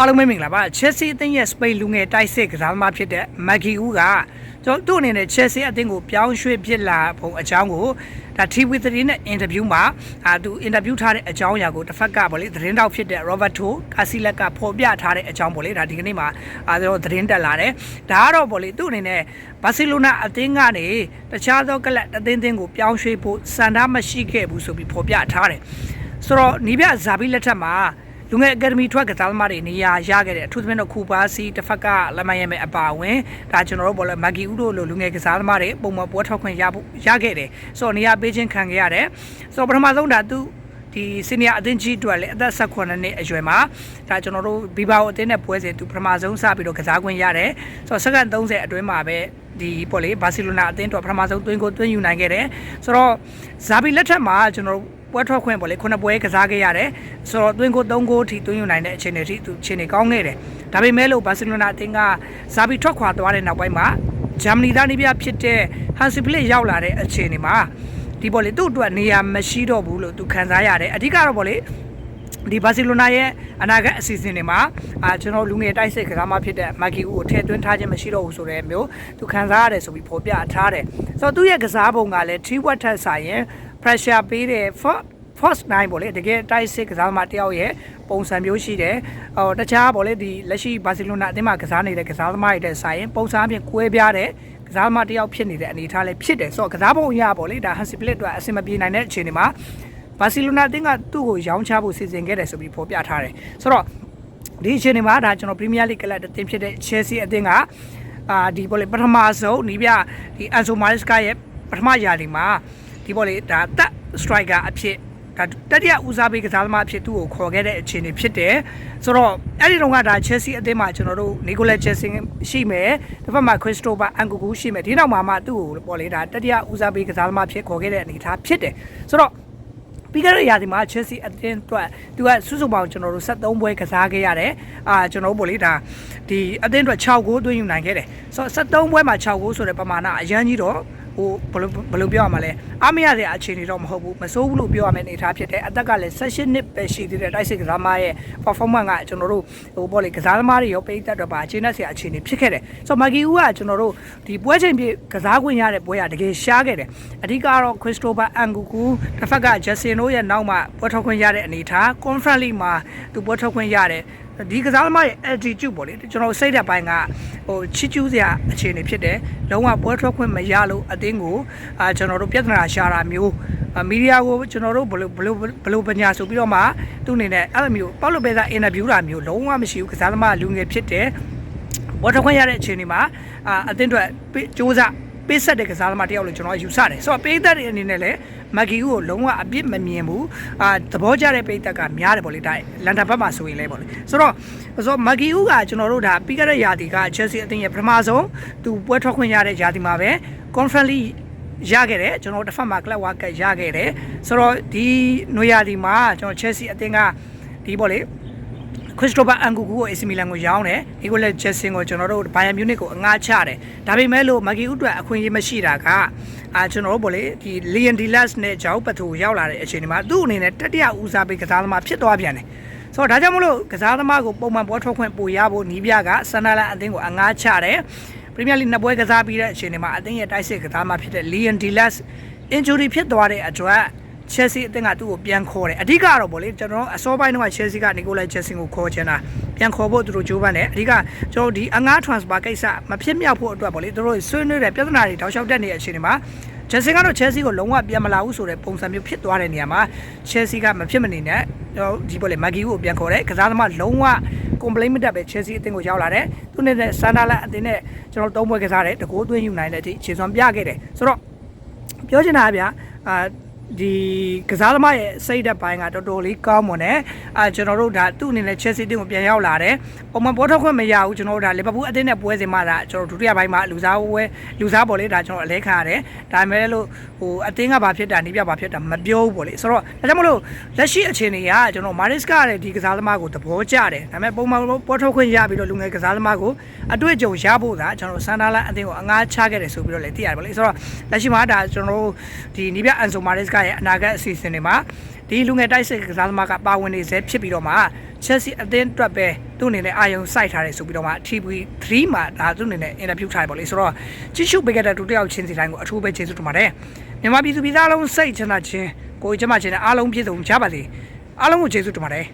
အားလုံးပဲမင်္ဂလာပါ Chelsea အသင်းရဲ့ Spain လူငယ်တိုက်စစ်ကစားသမားဖြစ်တဲ့ Maggie Wu ကကျွန်တော်တို့အနေနဲ့ Chelsea အသင်းကိုပြောင်းရွှေ့ဖြစ်လာပုံအကြောင်းကိုဒါ TV သတင်းနဲ့ interview မှာအာသူ interview ထားတဲ့အကြောင်းအရာကိုတစ်ဖက်ကပေါ့လေသတင်းတောက်ဖြစ်တဲ့ Roberto Casillas ကဖော်ပြထားတဲ့အကြောင်းပေါ့လေဒါဒီကနေ့မှာအာကျွန်တော်သတင်းတက်လာတယ်ဒါကတော့ပေါ့လေသူ့အနေနဲ့ဘာစီလိုနာအသင်းကနေတခြားသောကလပ်အသင်းတင်းကိုပြောင်းရွှေ့ဖို့စံထားမရှိခဲ့ဘူးဆိုပြီးဖော်ပြထားတယ်ဆိုတော့နီးပြဇာဘီလက်ထက်မှာ လူငယ်အကယ်ဒမီထွက်ကစားသမားတွေနေရာရခဲ့တယ်အထူးသဖြင့်တော့ခူပါစီတစ်ဖက်ကလက်မရမဲ့အပါဝင်ဒါကျွန်တော်တို့ဘောလဲမဂီဦးတို့လိုလူငယ်ကစားသမားတွေပုံမှန်ပွဲထောက်ခွင့်ရဖို့ရခဲ့တယ်ဆိုတော့နေရာပေးခြင်းခံခဲ့ရတယ်ဆိုတော့ပထမဆုံးဒါသူဒီစီနီယာအသင်းကြီးအတွက်လည်းအသက်18နှစ်အရွယ်မှာဒါကျွန်တော်တို့ဘီဘာကိုအသင်းနဲ့ပွဲစဉ်သူပထမဆုံးစပြီးတော့ကစားခွင့်ရတယ်ဆိုတော့စက္ကန့်30အတွင်းမှာပဲဒီပေါ့လေဘာစီလိုနာအသင်းတော်ပထမဆုံးသွင်းကိုသွင်းယူနိုင်ခဲ့တယ်ဆိုတော့ဇာဘီလက်ထက်မှာကျွန်တော်တို့ ပွဲထွက်ခွင့်ပေါ့လေခုနှစ်ပွဲကစားခဲ့ရတယ်ဆိုတော့သွင်းကို3ဂိုးထိသွင်းယူနိုင်တဲ့အခြေအနေထိသူအခြေအနေကောင်းခဲ့တယ်ဒါပေမဲ့လို့ဘာစီလိုနာအသင်းကဇာဘီထွက်ခွာသွားတဲ့နောက်ပိုင်းမှာဂျာမနီသားနေပြဖြစ်တဲ့ဟန်စီဖလစ်ရောက်လာတဲ့အခြေအနေမှာဒီပေါ့လေသူ့အတွက်နေရာမရှိတော့ဘူးလို့သူခံစားရတယ်အဓိကတော့ပေါ့လေဒီဘာစီလိုနာရဲ့အနာဂတ်အစီအစဉ်တွေမှာအာကျွန်တော်လူငယ်တိုက်စစ်ကစားမဖြစ်တဲ့မာကီဦးကိုထည့်သွင်းထားခြင်းမရှိတော့ဘူးဆိုတဲ့မျိုးသူခံစားရတယ်ဆိုပြီးဖော်ပြထားတယ်ဆိုတော့သူ့ရဲ့ကစားပုံကလည်း tree what ထက်ဆိုင်ရင် pressure ပေးတယ် for first nine ပေါ့လေတကယ်တိုက်စစ်ကစားသမားတယောက်ရဲ့ပုံစံမျိုးရှိတယ်ဟိုတခြားပေါ့လေဒီလက်ရှိဘာစီလိုနာအသင်းမှာကစားနေတဲ့ကစားသမားတွေတဲ့ဆိုင်ရင်ပုံစံအပြင်ကွဲပြားတဲ့ကစားသမားတယောက်ဖြစ်နေတဲ့အနေအထားလည်းဖြစ်တယ်ဆိုတော့ကစားပုံအရပေါ့လေဒါဟန်စီပလစ်အတွက်အဆင်မပြေနိုင်တဲ့အခြေအနေမှာဘာစီလိုနာအသင်းကသူ့ကိုရောင်းချဖို့စီစဉ်ခဲ့တယ်ဆိုပြီးဖော်ပြထားတယ်ဆိုတော့ဒီအခြေအနေမှာဒါကျွန်တော်ပရီးမီးယားလိဂ်ကလပ်အသင်းဖြစ်တဲ့ Chelsea အသင်းကအာဒီပေါ့လေပထမဆုံးနီးပြဒီအန်ဆိုမာရစ်ကာရဲ့ပထမရာသီမှာ ဒီပေါ့လေဒါတက်စထရိုက်ကာအဖြစ်ဒါတတိယဦးစားပေးကစားသမားအဖြစ်သူ့ကိုခေါ်ခဲ့တဲ့အခြေအနေဖြစ်တယ်ဆိုတော့အဲ့ဒီတော့ကဒါ Chelsea အသင်းမှာကျွန်တော်တို့ Nicolas Jackson ရှိမယ်တစ်ဖက်မှာ Christopher Nkunku ရှိမယ်ဒီနောက်မှာမှသူ့ကိုပေါ့လေဒါတတိယဦးစားပေးကစားသမားဖြစ်ခေါ်ခဲ့တဲ့အနေအထားဖြစ်တယ်ဆိုတော့ပြီးခဲ့တဲ့ရာသီမှာ Chelsea အသင်းအတွက်သူကစုစုပေါင်းကျွန်တော်တို့73ပွဲကစားခဲ့ရတယ်။အာကျွန်တော်တို့ဗောလေဒါဒီအသင်းအတွက်6ဂိုးသွင်းယူနိုင်ခဲ့တယ်။ဆိုတော့73ပွဲမှာ6ဂိုးဆိုတဲ့ပမာဏအရန်ကြီးတော့ ဟိုဘယ်လိုဘယ်လိုပြောရမလဲအားမရတဲ့အခြေအနေတော့မဟုတ်ဘူးမစိုးဘူးလို့ပြောရမယ့်အနေအထားဖြစ်တယ်အသက်ကလည်း16နှစ်ပဲရှိသေးတယ်တိုက်စစ်ကစားသမားရဲ့ performance ကကျွန်တော်တို့ဟိုပေါ့လေကစားသမားတွေရောပိတ်သက်တော့ပါအခြေအနေဆရာအခြေအနေဖြစ်ခဲ့တယ်ဆိုတော့မာဂီဦးကကျွန်တော်တို့ဒီပွဲချိန်ပြကစားခွင့်ရတဲ့ပွဲကတကယ်ရှားခဲ့တယ်အဓိကတော့ Christopher Nkunku တစ်ဖက်က Justin တို့ရဲ့နောက်မှာပွဲထုတ်ခွင့်ရတဲ့အနေအထား conference league မှာသူပွဲထုတ်ခွင့်ရတယ် ဒီကစားသမားရဲ့ attitude ပေါ့လေကျွန်တော်စိတ်ဓာတ်ပိုင်းကဟိုချီကျူးစရာအခြေအနေဖြစ်တယ်လုံးဝပွဲထွက်ခွင့်မရလို့အသင်းကိုအာကျွန်တော်တို့ပြဿနာရှာတာမျိုးမီဒီယာကိုကျွန်တော်တို့ဘယ်လိုဘယ်လိုဘယ်လိုပညာဆိုပြီးတော့မှသူ့အနေနဲ့အဲ့လိုမျိုးပေါ့လို့ပဲစားအင်တာဗျူးတာမျိုးလုံးဝမရှိဘူးကစားသမားလူငယ်ဖြစ်တယ်ဘောထွက်ခွင့်ရတဲ့အခြေအနေမှာအာအသင်းအတွက်စ조사 ပေးဆက်တဲ့ကစားသမားတယောက်လို့ကျွန်တော်ယူဆတယ်ဆိုတော့ပေးသက်တဲ့အနေနဲ့လည်းမက်ကီကိုလုံးဝအပြစ်မမြင်ဘူးအာသဘောကျတဲ့ပေးသက်ကများတယ်ပေါ့လေဒါလန်တာဘက်မှာဆိုရင်လည်းပေါ့လေဆိုတော့ဆိုတော့မက်ကီဦးကကျွန်တော်တို့ဒါပြီးခဲ့တဲ့ရာသီက Chelsea အသင်းရဲ့ပထမဆုံးသူပွဲထွက်ခွင့်ရတဲ့ရာသီမှာပဲ Conference League ရခဲ့တယ်ကျွန်တော်တို့တစ်ဖက်မှာ Club World Cup ရခဲ့တယ်ဆိုတော့ဒီနွေရာသီမှာကျွန်တော် Chelsea အသင်းကဒီပေါ့လေ ခရစ်စတိုဖာအန်ကူကူကို AC မီလန်ကိုရောင်းတယ်။ဒီကိုလည်းဂျက်ဆင်ကိုကျွန်တော်တို့ဘိုင်ယန်မြူနစ်ကိုအငှားချတယ်။ဒါပေမဲ့လို့မဂီဥအတွက်အခွင့်အရေးမရှိတာကအာကျွန်တော်တို့ဗောလေဒီလီယန်ဒီလတ်နဲ့ဂျောက်ပတူရောက်လာတဲ့အချိန်ဒီမှာသူ့အနေနဲ့တတိယဦးစားပေးကစားသမားဖြစ်သွားပြန်တယ်။ဆိုတော့ဒါကြောင့်မလို့ကစားသမားကိုပုံမှန်ပွဲထွက်ခွင့်ပို့ရဖို့နီးပြကဆန်နာလန်အသင်းကိုအငှားချတယ်။ပရီးမီးယားလိနှစ်ပွဲကစားပြီးတဲ့အချိန်ဒီမှာအသင်းရဲ့တိုက်စစ်ကစားသမားဖြစ်တဲ့လီယန်ဒီလတ် injury ဖြစ်သွားတဲ့အတွက် Chelsea အသင်းကသူ့ကိုပြန်ခေါ်တယ်အဓိကတော့ဗောလေကျွန်တော်အစောပိုင်းတုန်းက Chelsea က Nicolas Jackson ကိုခေါ်ချင်တာပြန်ခေါ်ဖို့သူတို့ကြိုးပမ်းတယ်အဓိကကျွန်တော်ဒီအငှား transfer ကိစ္စမဖြစ်မြောက်ဖို့အတွက်ဗောလေသူတို့ဆွေးနွေးတဲ့ပြဿနာတွေတောက်လျှောက်တက်နေတဲ့အချိန်တွေမှာ Chelsea ကတော့ Chelsea ကိုလုံးဝပြန်မလာဘူးဆိုတဲ့ပုံစံမျိုးဖြစ်သွားတဲ့နေရာမှာ Chelsea ကမဖြစ်မနေနဲ့ဒီဗောလေ Maggie ကိုပြန်ခေါ်တယ်ကစားသမားလုံးဝ complaint မတက်ပဲ Chelsea အသင်းကိုရောက်လာတယ်သူနဲ့ဆန်ဒါလန်အသင်းနဲ့ကျွန်တော်သုံးပွဲကစားတယ်တကိုးသွင်းယူနိုင်တဲ့အထိခြေစွမ်းပြခဲ့တယ်ဆိုတော့ပြောချင်တာကဗျာအာ ဒီကစားသမားရဲ့စိတ်ဓာတ်ပိုင်းကတော်တော်လေးကောင်းမွန်တယ်အာကျွန်တော်တို့ဒါသူ့အနေနဲ့ Chelsea တင်းကိုပြန်ရောက်လာတယ်ပုံမှန်ပေါ်ထွက်ခွင့်မရဘူးကျွန်တော်တို့ဒါ Liverpool အသင်းနဲ့ပွဲစဉ်မှာဒါကျွန်တော်ဒုတိယပိုင်းမှာလူစားဝဲလူစားပေါ်လေးဒါကျွန်တော်အလဲခံရတယ်ဒါပေမဲ့လို့ဟိုအသင်းကဘာဖြစ်တာနေပြဘာဖြစ်တာမပြောဘူးပေါ့လေဆိုတော့ဒါကြောင့်မလို့လက်ရှိအခြေအနေကကျွန်တော် Maris ကတဲ့ဒီကစားသမားကိုသဘောကျတယ်ဒါပေမဲ့ပုံမှန်ပေါ်ထွက်ခွင့်ရပြီးတော့လူငယ်ကစားသမားကိုအတွေ့အကြုံရဖို့ဒါကျွန်တော်ဆန်ဒါလန်အသင်းကိုအငှားချခဲ့တယ်ဆိုပြီးတော့လည်းသိရတယ်ပေါ့လေဆိုတော့လက်ရှိမှာဒါကျွန်တော်တို့ဒီနီးပြအန်ဆို Maris ကရဲ့အနာဂတ်အစီအစဉ်တွေမှာဒီလူငယ်တိုက်စစ်ကစားသမားကပါဝင်နေစေဖြစ်ပြီးတော့မှ Chelsea အသင်းအတွက်ပဲသူ့အနေနဲ့အာယုံစိုက်ထားတယ်ဆိုပြီးတော့မှ TV3 မှာဒါသူ့အနေနဲ့ interview ထားတယ်ပေါ့လေဆိုတော့ကြည့်ရှုပေးခဲ့တဲ့တူတယောက်ချင်းစီတိုင်းကိုအထူးပဲကျေးဇူးတင်ပါတယ်မြန်မာပြည်သူပြည်သားလုံးစိတ်ချမ်းသာခြင်းကိုယ်ကျမချင်းနဲ့အားလုံးပြည့်စုံကြပါစေအားလုံးကိုကျေးဇူးတင်ပါတယ်